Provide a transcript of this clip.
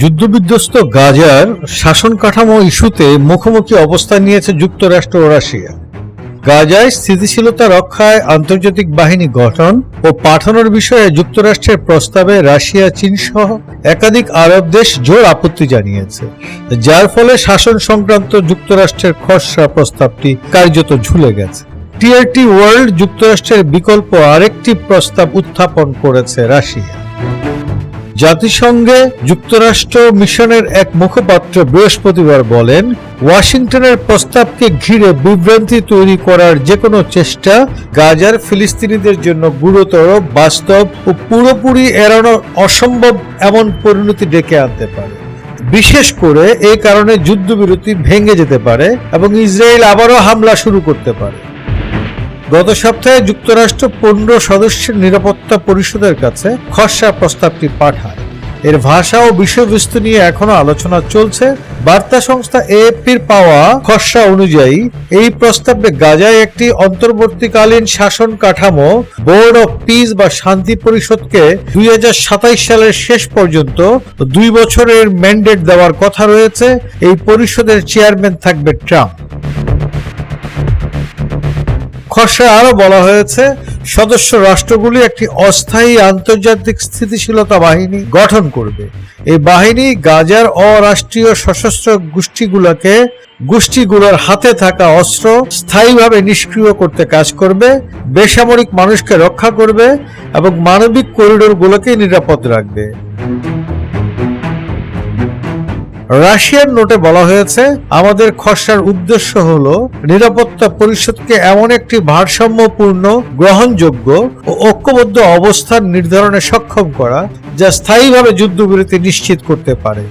যুদ্ধবিধ্বস্ত গাজার শাসন কাঠামো ইস্যুতে মুখোমুখি অবস্থান নিয়েছে যুক্তরাষ্ট্র ও রাশিয়া। গাজায় স্থিতিশীলতা রক্ষায় আন্তর্জাতিক বাহিনী গঠন ও পাঠানোর বিষয়ে যুক্তরাষ্ট্রের প্রস্তাবে রাশিয়া চীন সহ একাধিক আরব দেশ জোর আপত্তি জানিয়েছে, যার ফলে শাসন সংক্রান্ত যুক্তরাষ্ট্রের খসড়া প্রস্তাবটি কার্যত ঝুলে গেছে। টিআরটি ওয়ার্ল্ড যুক্তরাষ্ট্রের বিকল্প আরেকটি প্রস্তাব উত্থাপন করেছে রাশিয়া। জাতিসংঘে যুক্তরাষ্ট্র মিশনের এক মুখপাত্র বৃহস্পতিবার বলেন, ওয়াশিংটনের প্রস্তাবকে ঘিরে বিভ্রান্তি তৈরি করার যে কোনো চেষ্টা গাজার ফিলিস্তিনিদের জন্য গুরুতর, বাস্তব ও পুরোপুরি এড়ানো অসম্ভব এমন পরিণতি ডেকে আনতে পারে। বিশেষ করে এই কারণে যুদ্ধবিরতি ভেঙে যেতে পারে এবং ইসরায়েল আবারও হামলা শুরু করতে পারে। গত সপ্তাহে যুক্তরাষ্ট্র পনেরো সদস্যের নিরাপত্তা পরিষদের কাছে খসড়া প্রস্তাবটি পাঠায়। এর ভাষা ও বিষয়বস্তু নিয়ে এখনও আলোচনা চলছে। বার্তা সংস্থা এএফপির পাওয়া খসড়া অনুযায়ী, এই প্রস্তাবে গাজায় একটি অন্তর্বর্তীকালীন শাসন কাঠামো, বোর্ড অফ পিস বা শান্তি পরিষদকে দুই হাজার সালের শেষ পর্যন্ত দুই বছরের ম্যান্ডেট দেওয়ার কথা রয়েছে। এই পরিষদের চেয়ারম্যান থাকবে ট্রাম্প। খসড়ায় আরও বলা হয়েছে, সদস্য রাষ্ট্রগুলি একটি অস্থায়ী আন্তর্জাতিক স্থিতিশীলতা বাহিনী গঠন করবে। এই বাহিনী গাজার অরাষ্ট্রীয় সশস্ত্র গোষ্ঠীগুলোকে, গোষ্ঠীগুলোর হাতে থাকা অস্ত্র স্থায়ীভাবে নিষ্ক্রিয় করতে কাজ করবে, বেসামরিক মানুষকে রক্ষা করবে এবং মানবিক করিডোরগুলোকে নিরাপদ রাখবে। রাশিয়ার নোটে বলা হয়েছে, আমাদের খসড়ার উদ্দেশ্য হল নিরাপত্তা পরিষদকে এমন একটি ভারসাম্যপূর্ণ, গ্রহণযোগ্য ও ঐক্যবদ্ধ অবস্থান নির্ধারণে সক্ষম করা, যা স্থায়ীভাবে যুদ্ধবিরতি নিশ্চিত করতে পারে।